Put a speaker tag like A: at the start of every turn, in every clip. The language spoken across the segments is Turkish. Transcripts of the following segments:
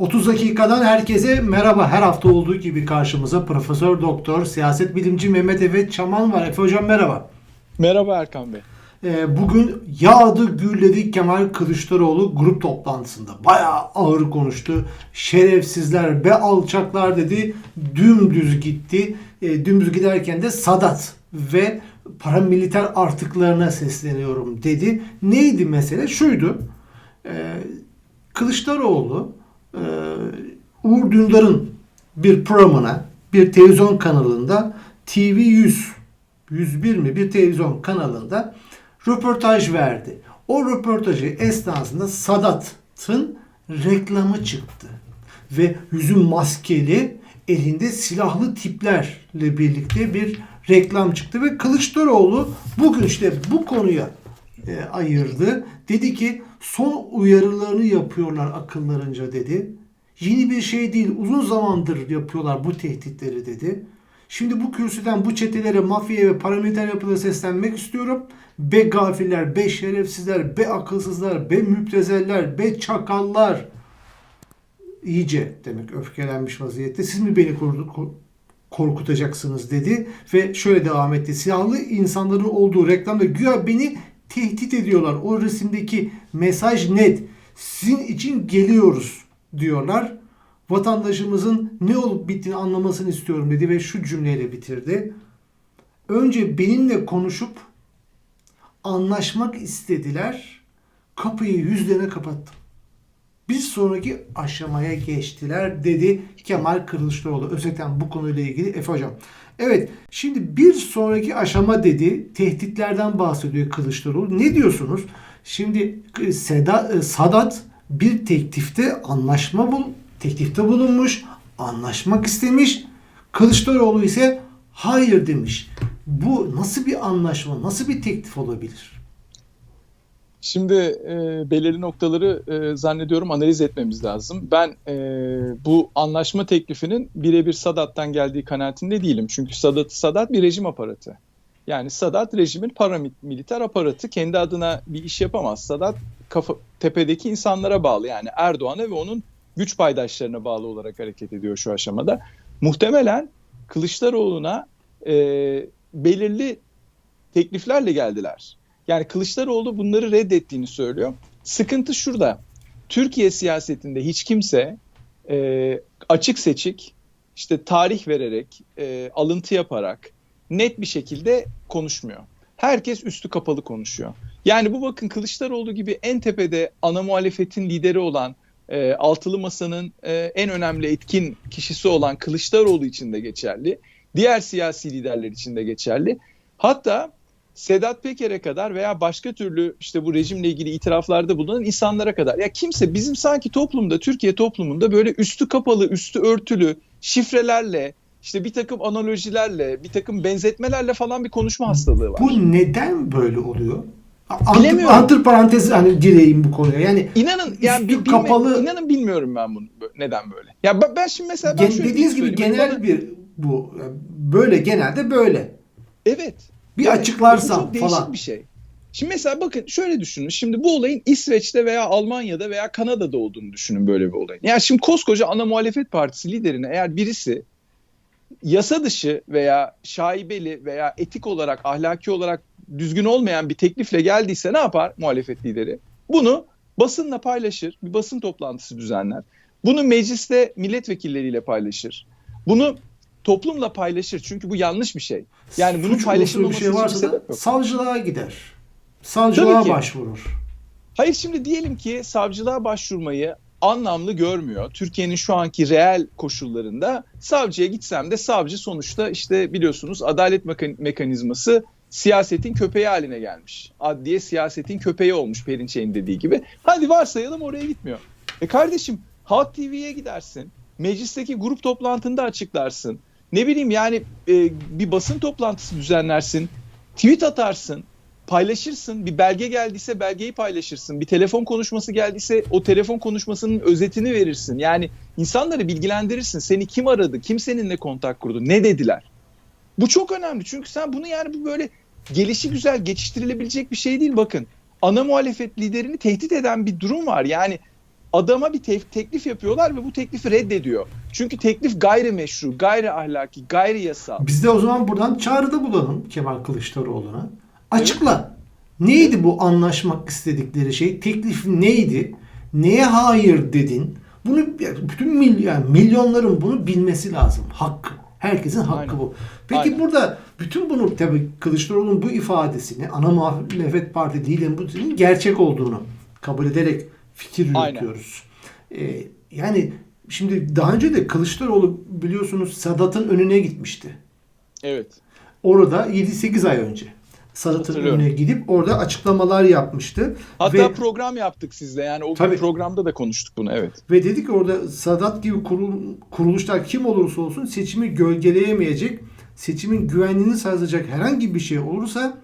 A: 30 dakikadan herkese merhaba. Her hafta olduğu gibi karşımıza Profesör Doktor Siyaset Bilimci Mehmet Efe Çaman var. Efe Hocam merhaba.
B: Merhaba Erkan Bey.
A: Ee, bugün yağdı gürledi Kemal Kılıçdaroğlu grup toplantısında. Bayağı ağır konuştu. Şerefsizler be alçaklar dedi. Dümdüz gitti. E, dümdüz giderken de Sadat ve paramiliter artıklarına sesleniyorum dedi. Neydi mesele? Şuydu. E, Kılıçdaroğlu e, Uğur Dündar'ın bir programına bir televizyon kanalında TV 100 101 mi bir televizyon kanalında röportaj verdi. O röportajı esnasında Sadat'ın reklamı çıktı. Ve yüzü maskeli elinde silahlı tiplerle birlikte bir reklam çıktı ve Kılıçdaroğlu bugün işte bu konuya e, ayırdı. Dedi ki son uyarılarını yapıyorlar akıllarınca dedi. Yeni bir şey değil uzun zamandır yapıyorlar bu tehditleri dedi. Şimdi bu kürsüden bu çetelere, mafyaya ve paramiliter yapılara seslenmek istiyorum. Be gafiller, be şerefsizler, be akılsızlar, be müptezeller, be çakallar. İyice demek öfkelenmiş vaziyette. Siz mi beni korkutacaksınız dedi. Ve şöyle devam etti. Silahlı insanların olduğu reklamda güya beni tehdit ediyorlar. O resimdeki mesaj net. Sizin için geliyoruz diyorlar. Vatandaşımızın ne olup bittiğini anlamasını istiyorum dedi ve şu cümleyle bitirdi. Önce benimle konuşup anlaşmak istediler. Kapıyı yüzlerine kapattım. Bir sonraki aşamaya geçtiler dedi Kemal Kılıçdaroğlu. Özellikle bu konuyla ilgili Efe Hocam. Evet şimdi bir sonraki aşama dedi. Tehditlerden bahsediyor Kılıçdaroğlu. Ne diyorsunuz? Şimdi e, Seda, e, Sadat bir teklifte anlaşma bul, teklifte bulunmuş. Anlaşmak istemiş. Kılıçdaroğlu ise hayır demiş. Bu nasıl bir anlaşma, nasıl bir teklif olabilir?
B: Şimdi e, belirli noktaları e, zannediyorum analiz etmemiz lazım. Ben e, bu anlaşma teklifinin birebir Sadat'tan geldiği kanaatinde değilim. Çünkü Sadat, Sadat bir rejim aparatı. Yani Sadat rejimin paramiliter aparatı. Kendi adına bir iş yapamaz. Sadat kafa, tepedeki insanlara bağlı. Yani Erdoğan'a ve onun güç paydaşlarına bağlı olarak hareket ediyor şu aşamada. Muhtemelen Kılıçdaroğlu'na e, belirli tekliflerle geldiler. Yani Kılıçdaroğlu bunları reddettiğini söylüyor. Sıkıntı şurada. Türkiye siyasetinde hiç kimse e, açık seçik, işte tarih vererek, e, alıntı yaparak net bir şekilde konuşmuyor. Herkes üstü kapalı konuşuyor. Yani bu bakın Kılıçdaroğlu gibi en tepede ana muhalefetin lideri olan, e, altılı masanın e, en önemli etkin kişisi olan Kılıçdaroğlu için de geçerli. Diğer siyasi liderler için de geçerli. Hatta Sedat Peker'e kadar veya başka türlü işte bu rejimle ilgili itiraflarda bulunan insanlara kadar. Ya kimse bizim sanki toplumda, Türkiye toplumunda böyle üstü kapalı, üstü örtülü, şifrelerle, işte bir takım analojilerle, bir takım benzetmelerle falan bir konuşma hastalığı var.
A: Bu neden böyle oluyor? Antır, antır parantez hani gireyim bu konuya. Yani
B: İnanın yani bilme,
A: kapalı-
B: inanın bilmiyorum ben bunu neden böyle. Ya ben, ben şimdi mesela ben
A: gen-
B: şöyle bir
A: dediğiniz gibi genel
B: Bana-
A: bir bu böyle genelde böyle.
B: Evet.
A: Bir
B: Evet,
A: açıklarsam
B: bu çok değişik
A: falan.
B: bir şey. Şimdi mesela bakın şöyle düşünün. Şimdi bu olayın İsveç'te veya Almanya'da veya Kanada'da olduğunu düşünün böyle bir olayın. Yani şimdi koskoca ana muhalefet partisi liderine eğer birisi yasa dışı veya şaibeli veya etik olarak, ahlaki olarak düzgün olmayan bir teklifle geldiyse ne yapar muhalefet lideri? Bunu basınla paylaşır, bir basın toplantısı düzenler. Bunu mecliste milletvekilleriyle paylaşır. Bunu toplumla paylaşır çünkü bu yanlış bir şey. Yani bunun
A: Suç
B: paylaşılmaması
A: bir şey varsa da savcılığa gider. Savcılığa başvurur.
B: Hayır şimdi diyelim ki savcılığa başvurmayı anlamlı görmüyor. Türkiye'nin şu anki reel koşullarında savcıya gitsem de savcı sonuçta işte biliyorsunuz adalet mekan- mekanizması siyasetin köpeği haline gelmiş. Adliye siyasetin köpeği olmuş Perinçek'in dediği gibi. Hadi varsayalım oraya gitmiyor. E kardeşim Halk TV'ye gidersin. Meclisteki grup toplantında açıklarsın. Ne bileyim yani e, bir basın toplantısı düzenlersin. Tweet atarsın paylaşırsın. Bir belge geldiyse belgeyi paylaşırsın. Bir telefon konuşması geldiyse o telefon konuşmasının özetini verirsin. Yani insanları bilgilendirirsin. Seni kim aradı? Kim seninle kontak kurdu? Ne dediler? Bu çok önemli. Çünkü sen bunu yani bu böyle gelişi güzel geçiştirilebilecek bir şey değil bakın. Ana muhalefet liderini tehdit eden bir durum var. Yani adama bir te- teklif yapıyorlar ve bu teklifi reddediyor. Çünkü teklif gayrimeşru, gayri ahlaki, gayri yasal.
A: Biz de o zaman buradan çağrıda bulalım Kemal Kılıçdaroğlu'na. Açıkla. Neydi bu anlaşmak istedikleri şey? Teklif neydi? Neye hayır dedin? Bunu bütün mil, yani milyonların bunu bilmesi lazım. Hakkı. Herkesin hakkı
B: Aynen.
A: bu. Peki
B: Aynen.
A: burada bütün bunu tabii Kılıçdaroğlu'nun bu ifadesini ana muhalefet parti değilim bu gerçek olduğunu kabul ederek fikir yürütüyoruz. Ee, yani şimdi daha önce de Kılıçdaroğlu biliyorsunuz Sadat'ın önüne gitmişti.
B: Evet.
A: Orada 7-8 ay önce. Sadat'ın önüne gidip orada açıklamalar yapmıştı.
B: Hatta
A: ve,
B: program yaptık sizle. Yani o
A: Tabii.
B: programda da konuştuk bunu. Evet.
A: ve dedi ki orada Sadat gibi kurul, kuruluşlar kim olursa olsun seçimi gölgeleyemeyecek, seçimin güvenliğini sağlayacak herhangi bir şey olursa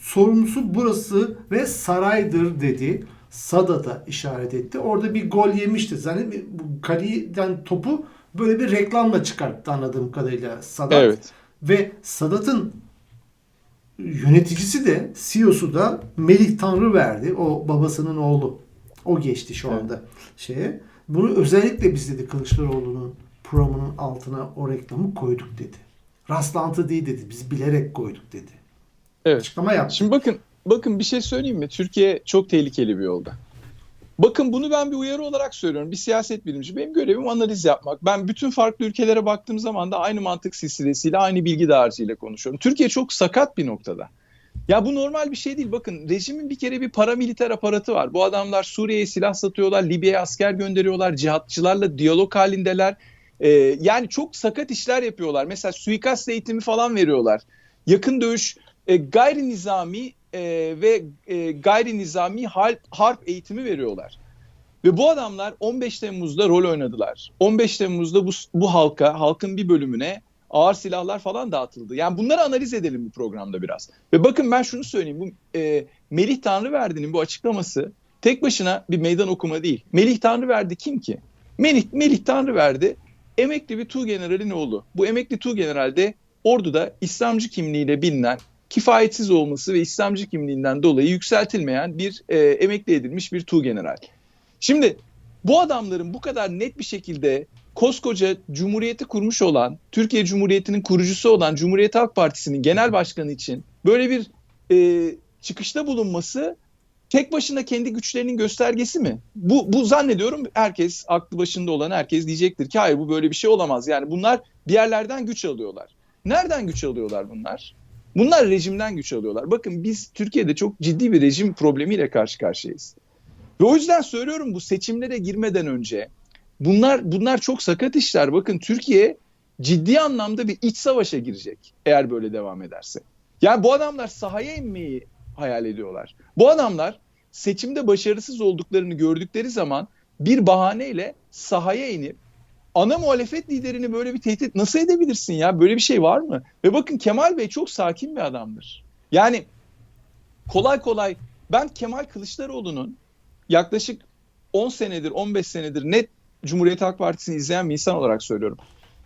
A: sorumlusu burası ve saraydır dedi. Sadat'a işaret etti. Orada bir gol yemişti. Zannediyorum bu kaleden topu böyle bir reklamla çıkarttı anladığım kadarıyla Sadat.
B: Evet.
A: Ve Sadat'ın yöneticisi de CEO'su da Melih Tanrı verdi. O babasının oğlu. O geçti şu anda şeye. Bunu özellikle biz dedi Kılıçdaroğlu'nun programının altına o reklamı koyduk dedi. Rastlantı değil dedi. Biz bilerek koyduk dedi.
B: Evet.
A: Açıklama yaptı.
B: Şimdi bakın bakın bir şey söyleyeyim mi? Türkiye çok tehlikeli bir yolda. Bakın bunu ben bir uyarı olarak söylüyorum. Bir siyaset bilimci. Benim görevim analiz yapmak. Ben bütün farklı ülkelere baktığım zaman da aynı mantık silsilesiyle, aynı bilgi dağarcığıyla konuşuyorum. Türkiye çok sakat bir noktada. Ya bu normal bir şey değil. Bakın rejimin bir kere bir paramiliter aparatı var. Bu adamlar Suriye'ye silah satıyorlar, Libya'ya asker gönderiyorlar, cihatçılarla diyalog halindeler. Ee, yani çok sakat işler yapıyorlar. Mesela suikast eğitimi falan veriyorlar. Yakın dövüş, e, gayri nizami e, ve e, gayri nizami harp, harp eğitimi veriyorlar. Ve bu adamlar 15 Temmuz'da rol oynadılar. 15 Temmuz'da bu, bu halka, halkın bir bölümüne ağır silahlar falan dağıtıldı. Yani bunları analiz edelim bu programda biraz. Ve bakın ben şunu söyleyeyim. Bu e, Melih Tanrıverdi'nin bu açıklaması tek başına bir meydan okuma değil. Melih Tanrıverdi kim ki? Melih, Melih Tanrıverdi emekli bir Tuğgeneral'in oğlu. Bu emekli Tuğgeneral de orduda İslamcı kimliğiyle bilinen kifayetsiz olması ve İslamcı kimliğinden dolayı yükseltilmeyen bir e, emekli edilmiş bir Tuğgeneral. Şimdi bu adamların bu kadar net bir şekilde koskoca cumhuriyeti kurmuş olan, Türkiye Cumhuriyeti'nin kurucusu olan Cumhuriyet Halk Partisi'nin genel başkanı için böyle bir e, çıkışta bulunması tek başına kendi güçlerinin göstergesi mi? Bu, bu zannediyorum herkes, aklı başında olan herkes diyecektir ki hayır bu böyle bir şey olamaz. Yani bunlar bir yerlerden güç alıyorlar. Nereden güç alıyorlar bunlar? Bunlar rejimden güç alıyorlar. Bakın biz Türkiye'de çok ciddi bir rejim problemiyle karşı karşıyayız. Ve o yüzden söylüyorum bu seçimlere girmeden önce bunlar bunlar çok sakat işler. Bakın Türkiye ciddi anlamda bir iç savaşa girecek eğer böyle devam ederse. Yani bu adamlar sahaya inmeyi hayal ediyorlar. Bu adamlar seçimde başarısız olduklarını gördükleri zaman bir bahaneyle sahaya inip ana muhalefet liderini böyle bir tehdit nasıl edebilirsin ya? Böyle bir şey var mı? Ve bakın Kemal Bey çok sakin bir adamdır. Yani kolay kolay ben Kemal Kılıçdaroğlu'nun yaklaşık 10 senedir 15 senedir net Cumhuriyet Halk Partisi'ni izleyen bir insan olarak söylüyorum.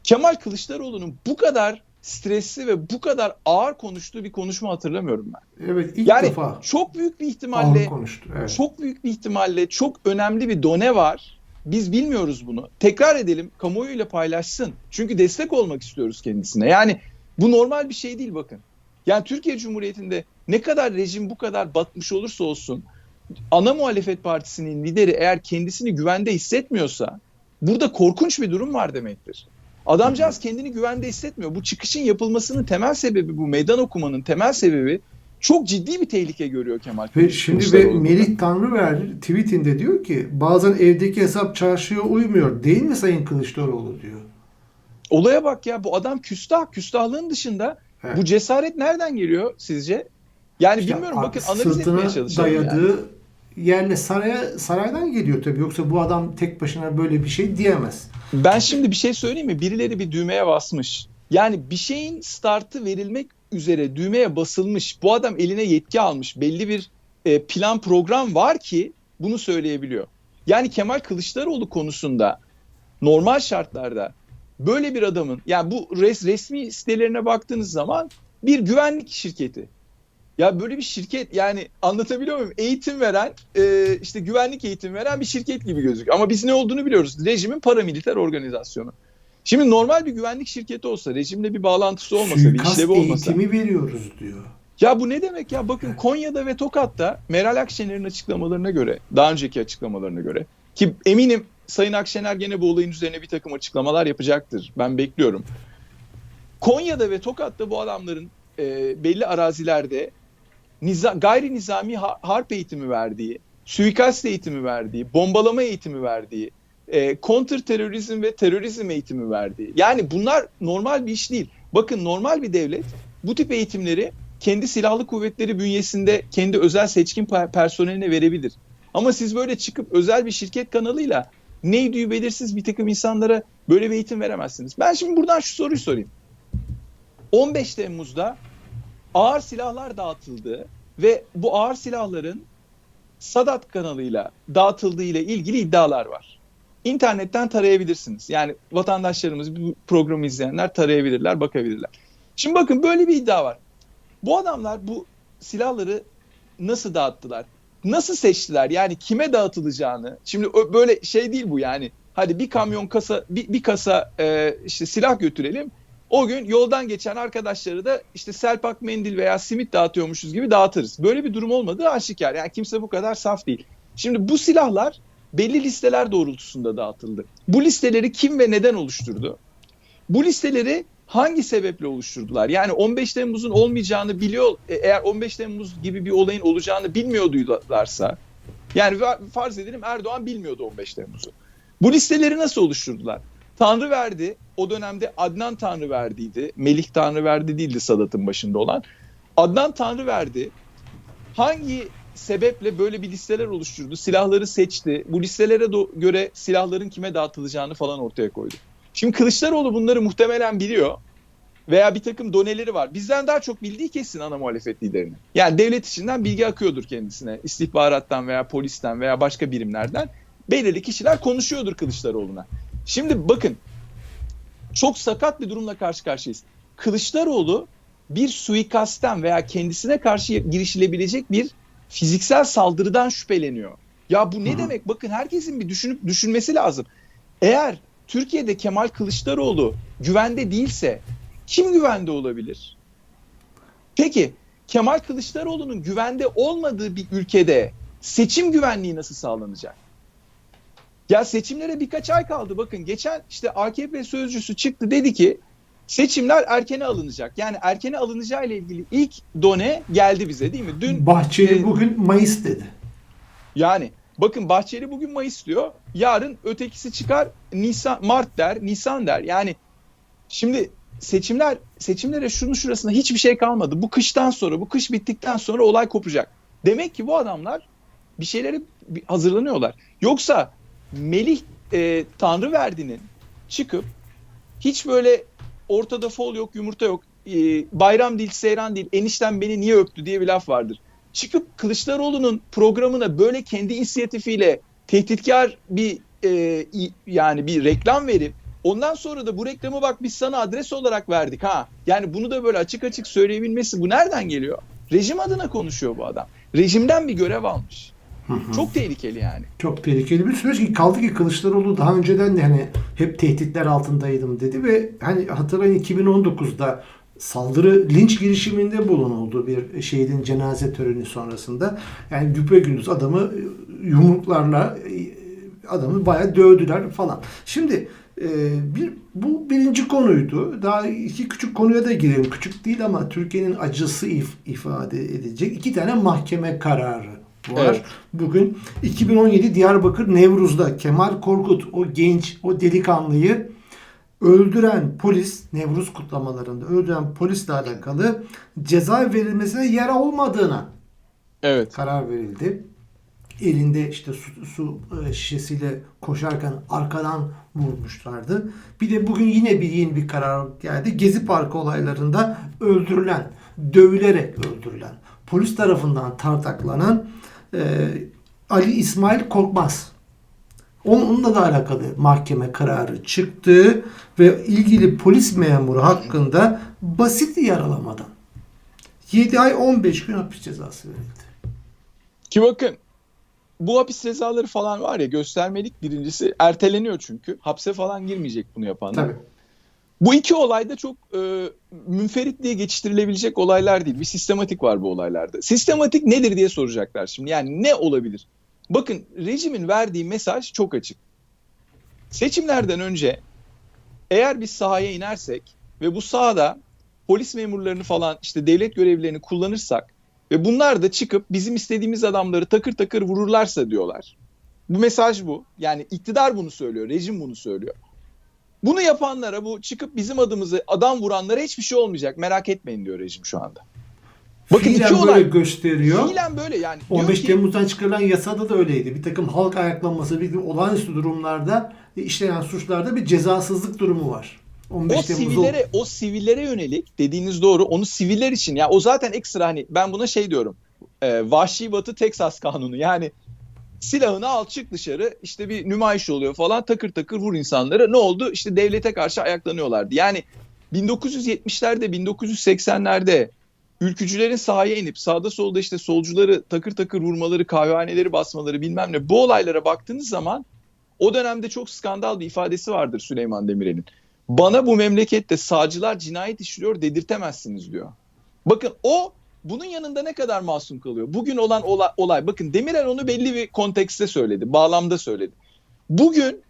B: Kemal Kılıçdaroğlu'nun bu kadar stresli ve bu kadar ağır konuştuğu bir konuşma hatırlamıyorum ben.
A: Evet ilk
B: yani
A: defa
B: çok büyük bir
A: ağır
B: ihtimalle
A: konuştu. Evet.
B: çok büyük bir ihtimalle çok önemli bir done var. Biz bilmiyoruz bunu. Tekrar edelim, kamuoyuyla paylaşsın. Çünkü destek olmak istiyoruz kendisine. Yani bu normal bir şey değil bakın. Yani Türkiye Cumhuriyeti'nde ne kadar rejim bu kadar batmış olursa olsun ana muhalefet partisinin lideri eğer kendisini güvende hissetmiyorsa burada korkunç bir durum var demektir. Adamcağız kendini güvende hissetmiyor. Bu çıkışın yapılmasının temel sebebi bu meydan okumanın temel sebebi çok ciddi bir tehlike görüyor Kemal
A: Ve şimdi ve. Melih Tanrıverdi tweetinde diyor ki bazen evdeki hesap çarşıya uymuyor. Değil mi Sayın Kılıçdaroğlu diyor.
B: Olaya bak ya bu adam küstah. Küstahlığın dışında
A: Evet.
B: bu cesaret nereden geliyor sizce? Yani
A: İşte
B: bilmiyorum bakın analiz etmeye çalışıyorum. yani.
A: dayadığı yerle saraya saraydan geliyor tabii. Yoksa bu adam tek başına böyle bir şey diyemez.
B: Ben şimdi bir şey söyleyeyim mi? Birileri bir düğmeye basmış. Yani bir şeyin startı verilmek üzere düğmeye basılmış. Bu adam eline yetki almış. Belli bir e, plan program var ki bunu söyleyebiliyor. Yani Kemal Kılıçdaroğlu konusunda normal şartlarda böyle bir adamın yani bu res, resmi sitelerine baktığınız zaman bir güvenlik şirketi. Ya böyle bir şirket yani anlatabiliyor muyum? Eğitim veren, e, işte güvenlik eğitim veren bir şirket gibi gözüküyor. Ama biz ne olduğunu biliyoruz. Rejimin paramiliter organizasyonu. Şimdi normal bir güvenlik şirketi olsa, rejimle bir bağlantısı olmasa, bir
A: Suikast
B: işlevi olmasa.
A: eğitimi veriyoruz diyor.
B: Ya bu ne demek ya? Bakın Konya'da ve Tokat'ta Meral Akşener'in açıklamalarına göre, daha önceki açıklamalarına göre ki eminim Sayın Akşener gene bu olayın üzerine bir takım açıklamalar yapacaktır. Ben bekliyorum. Konya'da ve Tokat'ta bu adamların e, belli arazilerde niza, gayri nizami ha- harp eğitimi verdiği, suikast eğitimi verdiği, bombalama eğitimi verdiği, e, kontra terörizm ve terörizm eğitimi verdiği. Yani bunlar normal bir iş değil. Bakın normal bir devlet bu tip eğitimleri kendi silahlı kuvvetleri bünyesinde kendi özel seçkin per- personeline verebilir. Ama siz böyle çıkıp özel bir şirket kanalıyla neydi belirsiz bir takım insanlara böyle bir eğitim veremezsiniz. Ben şimdi buradan şu soruyu sorayım. 15 Temmuz'da ağır silahlar dağıtıldı ve bu ağır silahların Sadat kanalıyla dağıtıldığı ile ilgili iddialar var. İnternetten tarayabilirsiniz. Yani vatandaşlarımız bu programı izleyenler tarayabilirler, bakabilirler. Şimdi bakın böyle bir iddia var. Bu adamlar bu silahları nasıl dağıttılar? Nasıl seçtiler? Yani kime dağıtılacağını. Şimdi böyle şey değil bu yani. Hadi bir kamyon kasa bir, bir kasa e, işte silah götürelim. O gün yoldan geçen arkadaşları da işte selpak mendil veya simit dağıtıyormuşuz gibi dağıtırız. Böyle bir durum olmadığı aşikar. Yani kimse bu kadar saf değil. Şimdi bu silahlar belli listeler doğrultusunda dağıtıldı. Bu listeleri kim ve neden oluşturdu? Bu listeleri hangi sebeple oluşturdular? Yani 15 Temmuz'un olmayacağını biliyor, e, eğer 15 Temmuz gibi bir olayın olacağını bilmiyordularsa, yani fa- farz edelim Erdoğan bilmiyordu 15 Temmuz'u. Bu listeleri nasıl oluşturdular? Tanrı verdi, o dönemde Adnan Tanrı verdiydi, Melih Tanrı verdi değildi Sadat'ın başında olan. Adnan Tanrı verdi. Hangi sebeple böyle bir listeler oluşturdu, silahları seçti, bu listelere göre silahların kime dağıtılacağını falan ortaya koydu. Şimdi Kılıçdaroğlu bunları muhtemelen biliyor veya bir takım doneleri var. Bizden daha çok bildiği kesin ana muhalefet liderinin. Yani devlet içinden bilgi akıyordur kendisine. İstihbarattan veya polisten veya başka birimlerden belirli kişiler konuşuyordur Kılıçdaroğlu'na. Şimdi bakın çok sakat bir durumla karşı karşıyayız. Kılıçdaroğlu bir suikastten veya kendisine karşı girişilebilecek bir fiziksel saldırıdan şüpheleniyor. Ya bu ne
A: Hı hı.
B: demek? Bakın herkesin bir düşünüp düşünmesi lazım. Eğer Türkiye'de Kemal Kılıçdaroğlu güvende değilse kim güvende olabilir? Peki Kemal Kılıçdaroğlu'nun güvende olmadığı bir ülkede seçim güvenliği nasıl sağlanacak? Ya seçimlere birkaç ay kaldı. Bakın geçen işte AKP sözcüsü çıktı dedi ki seçimler erkene alınacak. Yani erkene alınacağı ile ilgili ilk done geldi bize değil mi? Dün
A: Bahçeli
B: e,
A: bugün Mayıs dedi.
B: yani bakın Bahçeli bugün Mayıs diyor. Yarın ötekisi çıkar Nisan Mart der, Nisan der. Yani şimdi seçimler seçimlere şunun şurasında hiçbir şey kalmadı. Bu kıştan sonra, bu kış bittikten sonra olay kopacak. Demek ki bu adamlar bir şeyleri bir- hazırlanıyorlar. Yoksa Melih e, Tanrıverdi'nin çıkıp hiç böyle ortada fol yok, yumurta yok, e, bayram değil, seyran değil, enişten beni niye öptü diye bir laf vardır çıkıp Kılıçdaroğlu'nun programına böyle kendi inisiyatifiyle tehditkar bir e, yani bir reklam verip ondan sonra da bu reklamı bak biz sana adres olarak verdik ha. Yani bunu da böyle açık açık söyleyebilmesi bu nereden geliyor? Rejim adına konuşuyor bu adam. Rejimden bir görev almış.
A: Hı hı.
B: Çok tehlikeli yani.
A: Çok tehlikeli bir süreç ki kaldı ki Kılıçdaroğlu daha önceden de hani hep tehditler altındaydım dedi ve hani hatırlayın 2019'da saldırı linç girişiminde bulunuldu bir şehidin cenaze töreni sonrasında. Yani güpegündüz adamı e, yumruklarla e, adamı bayağı dövdüler falan. Şimdi e, bir bu birinci konuydu. Daha iki küçük konuya da girelim. Küçük değil ama Türkiye'nin acısı if, ifade edilecek iki tane mahkeme kararı var.
B: Evet.
A: Bugün 2017 Diyarbakır Nevruz'da Kemal Korkut o genç, o delikanlıyı öldüren polis Nevruz kutlamalarında öldüren polisle alakalı ceza verilmesine yer olmadığına
B: Evet.
A: karar verildi. Elinde işte su, su e, şişesiyle koşarken arkadan vurmuşlardı. Bir de bugün yine bir yeni bir karar geldi. Gezi Parkı olaylarında öldürülen, dövülerek öldürülen, polis tarafından tartaklanan e, Ali İsmail Korkmaz. Onunla da alakalı mahkeme kararı çıktı ve ilgili polis memuru hakkında basit yaralamadan 7 ay 15 gün hapis cezası verildi.
B: Ki bakın bu hapis cezaları falan var ya göstermelik birincisi erteleniyor çünkü. Hapse falan girmeyecek bunu yapanlar.
A: Tabii.
B: Bu iki olay da çok e, münferit diye geçiştirilebilecek olaylar değil. Bir sistematik var bu olaylarda. Sistematik nedir diye soracaklar şimdi. Yani ne olabilir? Bakın rejimin verdiği mesaj çok açık. Seçimlerden önce eğer biz sahaya inersek ve bu sahada polis memurlarını falan işte devlet görevlilerini kullanırsak ve bunlar da çıkıp bizim istediğimiz adamları takır takır vururlarsa diyorlar. Bu mesaj bu. Yani iktidar bunu söylüyor, rejim bunu söylüyor. Bunu yapanlara bu çıkıp bizim adımızı adam vuranlara hiçbir şey olmayacak merak etmeyin diyor rejim şu anda. Bakın
A: Fiilen
B: iki
A: böyle
B: olay
A: gösteriyor.
B: fiilen böyle yani. diyor
A: 15
B: ki-
A: Temmuz'dan çıkarılan yasada da öyleydi. Bir takım halk ayaklanması, bir takım olağanüstü durumlarda işlenen suçlarda bir cezasızlık durumu var. 15
B: o
A: Temmuz'u
B: sivillere o sivillere yönelik dediğiniz doğru onu siviller için ya o zaten ekstra hani ben buna şey diyorum e, vahşi batı Texas kanunu yani silahını al çık dışarı. İşte bir nümayiş oluyor falan. Takır takır vur insanları ne oldu? İşte devlete karşı ayaklanıyorlardı. Yani 1970'lerde 1980'lerde ülkücülerin sahaya inip sağda solda işte solcuları takır takır vurmaları kahvehaneleri basmaları bilmem ne bu olaylara baktığınız zaman o dönemde çok skandal bir ifadesi vardır Süleyman Demirel'in. Bana bu memlekette sağcılar cinayet işliyor dedirtemezsiniz diyor. Bakın o bunun yanında ne kadar masum kalıyor? Bugün olan olay, olay bakın Demirel onu belli bir kontekste söyledi, bağlamda söyledi. Bugün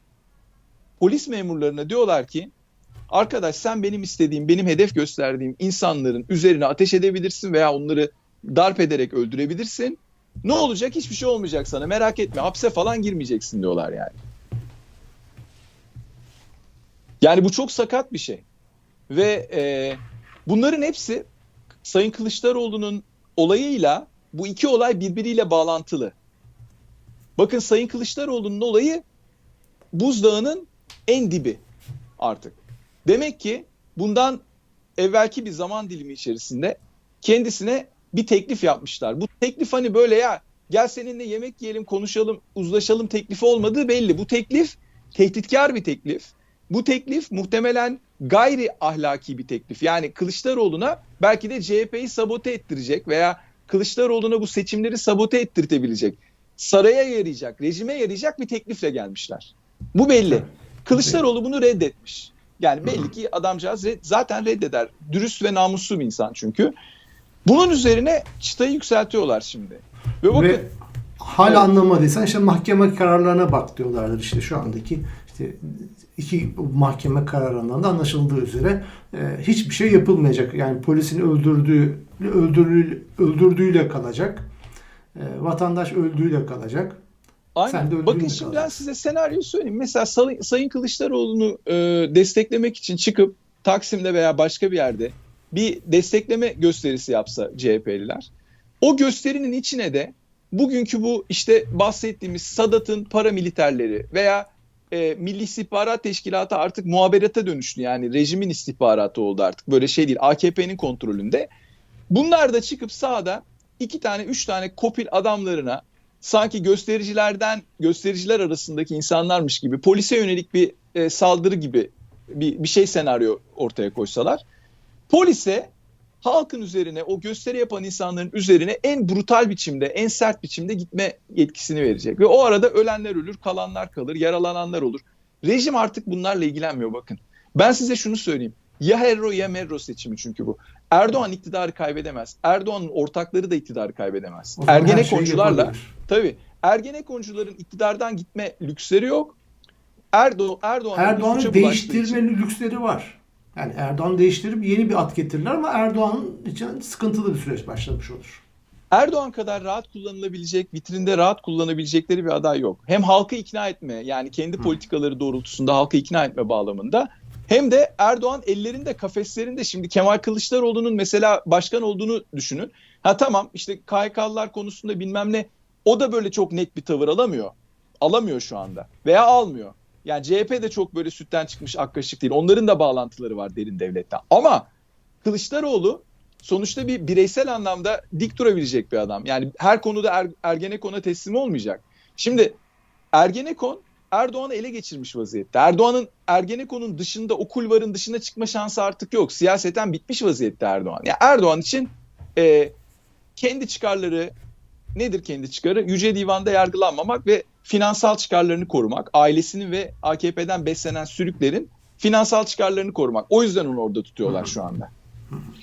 B: polis memurlarına diyorlar ki arkadaş sen benim istediğim, benim hedef gösterdiğim insanların üzerine ateş edebilirsin veya onları darp ederek öldürebilirsin. Ne olacak? Hiçbir şey olmayacak sana. Merak etme. Hapse falan girmeyeceksin diyorlar yani. Yani bu çok sakat bir şey. Ve e, bunların hepsi Sayın Kılıçdaroğlu'nun olayıyla bu iki olay birbiriyle bağlantılı. Bakın Sayın Kılıçdaroğlu'nun olayı buzdağının en dibi artık. Demek ki bundan evvelki bir zaman dilimi içerisinde kendisine bir teklif yapmışlar. Bu teklif hani böyle ya gel seninle yemek yiyelim, konuşalım, uzlaşalım teklifi olmadığı belli. Bu teklif tehditkar bir teklif. Bu teklif muhtemelen gayri ahlaki bir teklif. Yani Kılıçdaroğlu'na belki de CHP'yi sabote ettirecek veya Kılıçdaroğlu'na bu seçimleri sabote ettirtebilecek, saraya yarayacak, rejime yarayacak bir teklifle gelmişler. Bu belli. Kılıçdaroğlu bunu reddetmiş. Yani belli ki adamcağız red- zaten reddeder. Dürüst ve namuslu bir insan çünkü. Bunun üzerine çıtayı yükseltiyorlar şimdi. Ve bakın
A: ve hala anlamadıysan işte mahkeme kararlarına bak diyorlardır işte şu andaki işte iki mahkeme kararından da anlaşıldığı üzere e, hiçbir şey yapılmayacak. Yani polisin öldürdüğü öldürüldüğü, öldürdüğüyle kalacak. E, vatandaş öldüğüyle kalacak.
B: Aynen. Bakın şimdi ben size senaryoyu söyleyeyim. Mesela Say- Sayın Kılıçdaroğlu'nu e, desteklemek için çıkıp Taksim'de veya başka bir yerde bir destekleme gösterisi yapsa CHP'liler. O gösterinin içine de bugünkü bu işte bahsettiğimiz Sadat'ın paramiliterleri veya e, Milli İstihbarat Teşkilatı artık muhaberata dönüştü. Yani rejimin istihbaratı oldu artık. Böyle şey değil. AKP'nin kontrolünde. Bunlar da çıkıp sahada iki tane, üç tane kopil adamlarına sanki göstericilerden göstericiler arasındaki insanlarmış gibi polise yönelik bir e, saldırı gibi bir, bir şey senaryo ortaya koysalar polise halkın üzerine o gösteri yapan insanların üzerine en brutal biçimde en sert biçimde gitme yetkisini verecek ve o arada ölenler ölür kalanlar kalır yaralananlar olur. Rejim artık bunlarla ilgilenmiyor bakın. Ben size şunu söyleyeyim. Ya Herro ya Merro seçimi çünkü bu. Erdoğan iktidarı kaybedemez. Erdoğan'ın ortakları da iktidarı kaybedemez. Ergenekoncularla. Tabii. Ergenekoncuların iktidardan gitme lüksleri yok. Erdo Erdoğan
A: Erdoğan'ı değiştirme lüksleri var. Yani Erdoğan değiştirip yeni bir at getirirler ama Erdoğan için sıkıntılı bir süreç başlamış olur.
B: Erdoğan kadar rahat kullanılabilecek, vitrinde rahat kullanabilecekleri bir aday yok. Hem halkı ikna etme, yani kendi politikaları doğrultusunda halkı ikna etme bağlamında hem de Erdoğan ellerinde, kafeslerinde şimdi Kemal Kılıçdaroğlu'nun mesela başkan olduğunu düşünün. Ha tamam işte KHK'lılar konusunda bilmem ne o da böyle çok net bir tavır alamıyor. Alamıyor şu anda veya almıyor. Yani CHP de çok böyle sütten çıkmış ak kaşık değil. Onların da bağlantıları var derin devletten. Ama Kılıçdaroğlu sonuçta bir bireysel anlamda dik durabilecek bir adam. Yani her konuda er, Ergenekon'a teslim olmayacak. Şimdi Ergenekon Erdoğan'ı ele geçirmiş vaziyette. Erdoğan'ın Ergenekon'un dışında o kulvarın dışına çıkma şansı artık yok. Siyaseten bitmiş vaziyette Erdoğan. Ya yani Erdoğan için e, kendi çıkarları nedir kendi çıkarı? Yüce Divan'da yargılanmamak ve finansal çıkarlarını korumak. Ailesinin ve AKP'den beslenen sürüklerin finansal çıkarlarını korumak. O yüzden onu orada tutuyorlar şu anda.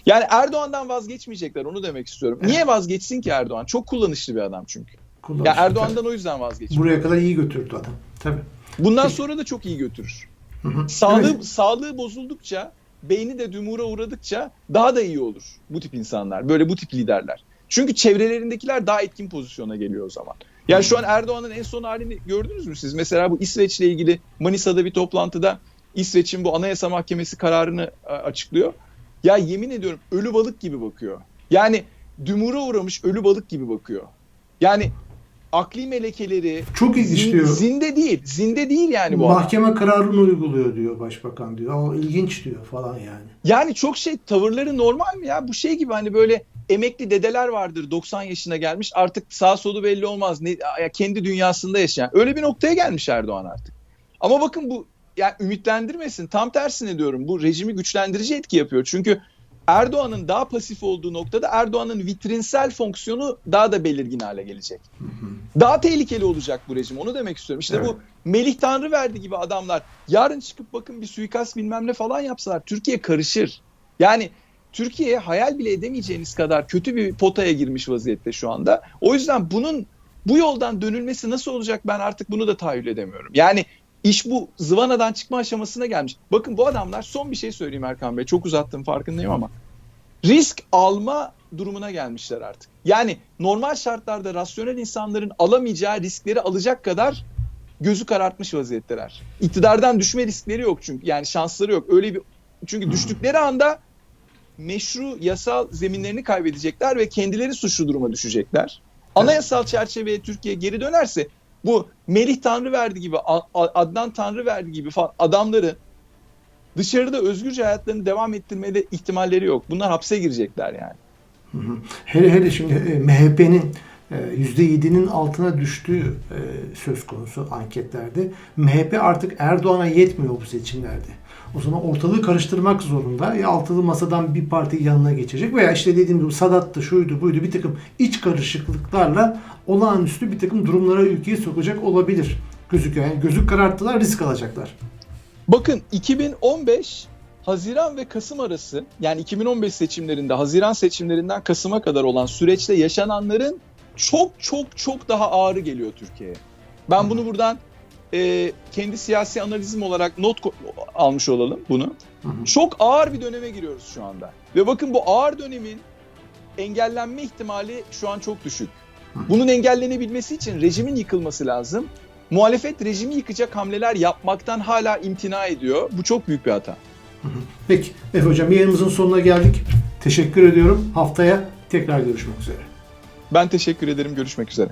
B: Yani Erdoğan'dan vazgeçmeyecekler onu demek istiyorum. Niye vazgeçsin ki Erdoğan? Çok kullanışlı bir adam çünkü.
A: Kullanışlı.
B: Ya Erdoğan'dan o yüzden vazgeçmiyor.
A: Buraya kadar iyi götürdü adam. Tabii.
B: Bundan
A: Peki.
B: sonra da çok iyi götürür.
A: Hı hı.
B: Sağlığı
A: Evet.
B: sağlığı bozuldukça, beyni de dümura uğradıkça daha da iyi olur bu tip insanlar, böyle bu tip liderler. Çünkü çevrelerindekiler daha etkin pozisyona geliyor o zaman. Yani şu an Erdoğan'ın en son halini gördünüz mü siz? Mesela bu İsveç'le ilgili Manisa'da bir toplantıda İsveç'in bu Anayasa Mahkemesi kararını açıklıyor. Ya yemin ediyorum ölü balık gibi bakıyor. Yani dümura uğramış ölü balık gibi bakıyor. Yani akli melekeleri
A: Çok ilginç diyor.
B: zinde değil. Zinde değil yani bu adam.
A: Mahkeme kararını uyguluyor diyor başbakan diyor. O ilginç diyor falan yani.
B: Yani çok şey tavırları normal mi ya? Bu şey gibi hani böyle emekli dedeler vardır 90 yaşına gelmiş artık sağ solu belli olmaz. Ne, ya kendi dünyasında yaşayan. Öyle bir noktaya gelmiş Erdoğan artık. Ama bakın bu yani ümitlendirmesin. Tam tersine diyorum. Bu rejimi güçlendirici etki yapıyor. Çünkü Erdoğan'ın daha pasif olduğu noktada Erdoğan'ın vitrinsel fonksiyonu daha da belirgin hale gelecek. Daha tehlikeli olacak bu rejim. Onu demek istiyorum. İşte
A: Evet.
B: bu Melih Tanrıverdi gibi adamlar yarın çıkıp bakın bir suikast bilmem ne falan yapsalar Türkiye karışır. Yani Türkiye hayal bile edemeyeceğiniz kadar kötü bir potaya girmiş vaziyette şu anda. O yüzden bunun bu yoldan dönülmesi nasıl olacak ben artık bunu da tahayyül edemiyorum. Yani iş bu zıvanadan çıkma aşamasına gelmiş. Bakın bu adamlar son bir şey söyleyeyim Erkan Bey. Çok uzattım farkındayım ama risk alma durumuna gelmişler artık. Yani normal şartlarda rasyonel insanların alamayacağı riskleri alacak kadar gözü karartmış vaziyetteler. İktidardan düşme riskleri yok çünkü. Yani şansları yok. Öyle bir çünkü düştükleri anda meşru yasal zeminlerini kaybedecekler ve kendileri suçlu duruma düşecekler. Anayasal çerçeveye Türkiye geri dönerse bu Melih Tanrıverdi gibi, Adnan Tanrıverdi gibi falan adamları dışarıda özgürce hayatlarını devam ettirmede ihtimalleri yok. Bunlar hapse girecekler yani.
A: Hı. Hele hele şimdi e, MHP'nin e, %7'nin altına düştüğü e, söz konusu anketlerde. MHP artık Erdoğan'a yetmiyor bu seçimlerde. O zaman ortalığı karıştırmak zorunda. Ya altılı masadan bir parti yanına geçecek veya işte dediğim gibi Sadat'tı, şuydu, buydu bir takım iç karışıklıklarla olağanüstü bir takım durumlara ülkeyi sokacak olabilir gözüküyor. Yani gözü kararttılar, risk alacaklar.
B: Bakın 2015 Haziran ve Kasım arası yani 2015 seçimlerinde Haziran seçimlerinden Kasım'a kadar olan süreçte yaşananların çok çok çok daha ağırı geliyor Türkiye'ye. Ben bunu buradan e, kendi siyasi analizim olarak not almış olalım bunu.
A: Hı hı.
B: Çok ağır bir döneme giriyoruz şu anda. Ve bakın bu ağır dönemin engellenme ihtimali şu an çok düşük. Bunun engellenebilmesi için rejimin yıkılması lazım. Muhalefet rejimi yıkacak hamleler yapmaktan hala imtina ediyor. Bu çok büyük bir hata.
A: Peki Efe Hocam yayınımızın sonuna geldik. Teşekkür ediyorum. Haftaya tekrar görüşmek üzere.
B: Ben teşekkür ederim. Görüşmek üzere.